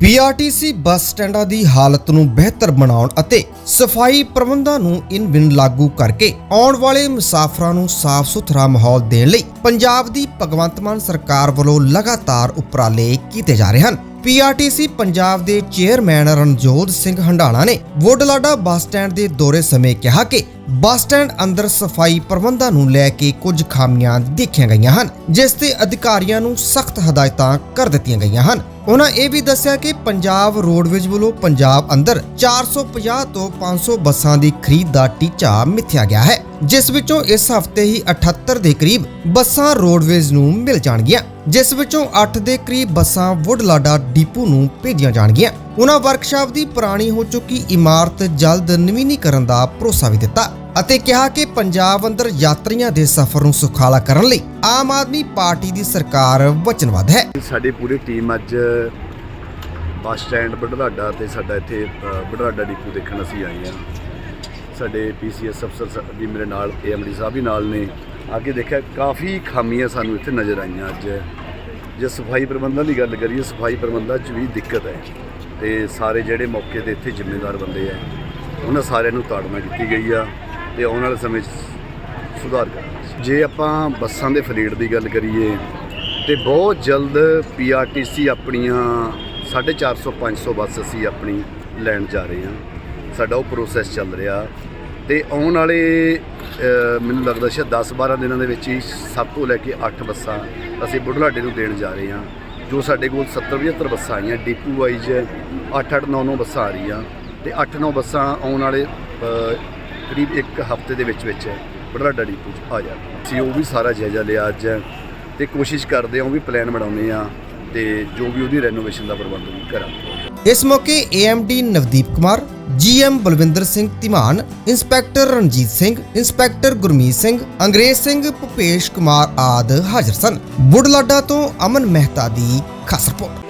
PRTC bus ਸਟੈਂਡਾਂ ਦੀ ਹਾਲਤ ਨੂੰ ਬਿਹਤਰ ਬਣਾਉਣ ਅਤੇ ਸਫ਼ਾਈ ਪ੍ਰਬੰਧਾਂ ਨੂੰ ਇਨ ਬਿਨ ਲਾਗੂ ਕਰਕੇ ਆਉਣ ਵਾਲੇ ਮੁਸਾਫਰਾਂ ਨੂੰ ਸਾਫ਼ ਸੁਥਰਾ ਮਾਹੌਲ ਦੇਣ ਲਈ ਪੰਜਾਬ ਦੀ ਭਗਵੰਤ ਮਾਨ ਸਰਕਾਰ ਵੱਲੋਂ ਲਗਾਤਾਰ ਉਪਰਾਲੇ ਕੀਤੇ ਜਾ ਰਹੇ ਹਨ। ਪੀਆਰਟੀਸੀ ਪੰਜਾਬ ਦੇ ਚੇਅਰਮੈਨ ਰਣਜੋਤ ਸਿੰਘ ਹੰਡਾਲਾ ਨੇ ਵੋਡਲਾਡਾ ਬੱਸ ਸਟੈਂਡ ਦੇ ਦੌਰੇ ਸਮੇਂ ਕਿਹਾ ਕਿ ਬੱਸ ਸਟੈਂਡ ਅੰਦਰ ਸਫ਼ਾਈ ਪ੍ਰਬੰਧਾਂ ਨੂੰ ਲੈ ਕੇ ਕੁਝ ਖਾਮੀਆਂ ਦੇਖੀਆਂ ਗਈਆਂ ਹਨ, ਜਿਸ ਤੇ ਅਧਿਕਾਰੀਆਂ ਨੂੰ ਸਖਤ ਹਦਾਇਤਾਂ ਕਰ ਦਿੱਤੀਆਂ ਗਈਆਂ ਹਨ। ਉਹਨਾਂ ਇਹ ਵੀ ਦੱਸਿਆ ਕਿ ਪੰਜਾਬ ਰੋਡਵੇਜ਼ ਵੱਲੋਂ ਪੰਜਾਬ ਅੰਦਰ 450 ਤੋਂ 500 ਬੱਸਾਂ ਦੀ ਖਰੀਦ ਦਾ ਟੀਚਾ ਮਿੱਥਿਆ ਗਿਆ ਹੈ, ਜਿਸ ਵਿੱਚੋਂ ਇਸ ਹਫ਼ਤੇ ਹੀ 78 ਦੇ ਕਰੀਬ ਬੱਸਾਂ ਰੋਡਵੇਜ਼ ਨੂੰ ਮਿਲ ਜਾਣਗੀਆਂ, ਜਿਸ ਵਿੱਚੋਂ 8 ਦੇ ਕਰੀਬ ਬੱਸਾਂ ਵੁੱਡਲਾਡਾ ਡਿਪੂ ਨੂੰ ਭੇਜੀਆਂ ਜਾਣਗੀਆਂ। ਉਹਨਾਂ ਵਰਕਸ਼ਾਪ ਦੀ ਪੁਰਾਣੀ ਹੋ ਚੁੱਕੀ ਇਮਾਰਤ ਜਲਦ ਨਵੀਨੀਕਰਨ ਦਾ ਭਰੋਸਾ ਵੀ ਦਿੱਤਾ। ਅਤੇ ਕਿਹਾ ਕਿ ਪੰਜਾਬ ਅੰਦਰ ਯਾਤਰੀਆਂ ਦੇ ਸਫ਼ਰ ਨੂੰ ਸੁਖਾਲਾ ਕਰਨ ਲਈ ਆਮ ਆਦਮੀ ਪਾਰਟੀ ਦੀ ਸਰਕਾਰ ਵਚਨਬੱਧ ਹੈ। ਸਾਡੀ ਪੂਰੀ ਟੀਮ ਅੱਜ ਬੱਸ ਸਟੈਂਡ ਬੜਲਾਡਾ ਤੇ ਸਾਡਾ ਇੱਥੇ ਅ, ਬੜਲਾਡਾ ਡਿਪੂ ਦੇਖਣ ਅਸੀਂ ਆਏ ਹਾਂ। ਸਾਡੇ ਪੀਸੀਐਸ ਅਫਸਰ ਵੀ ਮੇਰੇ ਨਾਲ ਏਐਮਡੀ ਸਾਹਿਬ ਵੀ ਨਾਲ ਨੇ। ਆ ਕੇ ਦੇਖਿਆ ਕਾਫੀ ਖਾਮੀਆਂ ਸਾਨੂੰ ਇੱਥੇ ਨਜ਼ਰ ਆਈਆਂ ਅੱਜ। ਜੇ ਸਫ਼ਾਈ ਪ੍ਰਬੰਧਾਂ ਦੀ ਗੱਲ ਕਰੀਏ ਸਫ਼ਾਈ ਪ੍ਰਬੰਧਾਂ 'ਚ ਵੀ ਦਿੱਕਤ ਹੈ ਤੇ ਸਾਰੇ ਜਿਹੜੇ ਮੌਕੇ ਤੇ ਇੱਥੇ ਜ਼ਿੰਮੇਦਾਰ ਬੰਦੇ ਆ ਉਹਨਾਂ ਸਾਰਿਆਂ ਨੂੰ ਤਾੜਨਾ ਕੀਤੀ ਗਈ ਆ। ਤੇ ਆਉਣ ਵਾਲੇ ਸਮੇਂ 'ਚ ਸੁਧਾਰ ਕਰਾਂਗੇ ਜੇ ਆਪਾਂ ਬੱਸਾਂ ਦੇ ਫਲੀਟ ਦੀ ਗੱਲ ਕਰੀਏ, ਤੇ ਬਹੁਤ ਜਲਦ ਪੀਆਰਟੀਸੀ ਆਪਣੀਆਂ 450 500 ਬੱਸ ਅਸੀਂ ਆਪਣੀ ਲੈਣ ਜਾ ਰਹੇ ਹਾਂ। ਸਾਡਾ ਉਹ ਪ੍ਰੋਸੈਸ ਚੱਲ ਰਿਹਾ। ਤੇ ਆਉਣ ਵਾਲੇ ਮੈਨੂੰ ਲੱਗਦਾ ਸ਼ਾਇਦ 10 12 ਦਿਨਾਂ ਦੇ ਵਿੱਚ ਹੀ 7 ਤੋਂ ਲੈ ਕੇ 8 ਬੱਸਾਂ ਅਸੀਂ ਬੁਢਲਾਡੇ ਨੂੰ ਦੇਣ ਜਾ ਰਹੇ ਹਾਂ, ਜੋ ਸਾਡੇ ਕੋਲ 70 75 ਬੱਸਾਂ ਆਈਆਂ। ਡੀਪੂ ਵਾਈਜ਼ 8 8 9 9 ਬੱਸਾਂ ਆ ਰਹੀਆਂ। ਤੇ 8 9 ਬੱਸਾਂ ਆਉਣ ਵਾਲੇ ਕਰੀਬ ਇੱਕ ਹਫ਼ਤੇ ਦੇ ਵਿੱਚ ਵਿੱਚ ਬੁਢਲਾਡਾ ਡਿਪੂ 'ਚ ਆ ਜਾਣ ਅਸੀਂ ਉਹ ਵੀ ਸਾਰਾ ਜਾਇਜ਼ਾ ਲਿਆ ਅੱਜ ਤੇ ਕੋਸ਼ਿਸ਼ ਕਰਦੇ ਹਾਂ ਉਹ ਵੀ ਪਲਾਨ ਬਣਾਉਂਦੇ ਆ ਤੇ ਜੋ ਵੀ ਉਹਦੀ ਰੈਨੋਵੇਸ਼ਨ ਦਾ ਪ੍ਰਬੰਧ ਵੀ ਕਰਾਂਗੇ। ਇਸ ਮੌਕੇ AMD Navdeep Kumar GM Balwinder Singh Dhiman inspector Ranjit Singh inspector Gurmeet Singh, Angrez Singh Bhupesh Kumar ਆਦ ਹਾਜ਼ਰ ਸਨ। ਬੁਢਲਾਡਾ ਤੋਂ ਅਮਨ ਮਹਿਤਾ ਦੀ ਖਾਸ ਰਿਪੋਰਟ।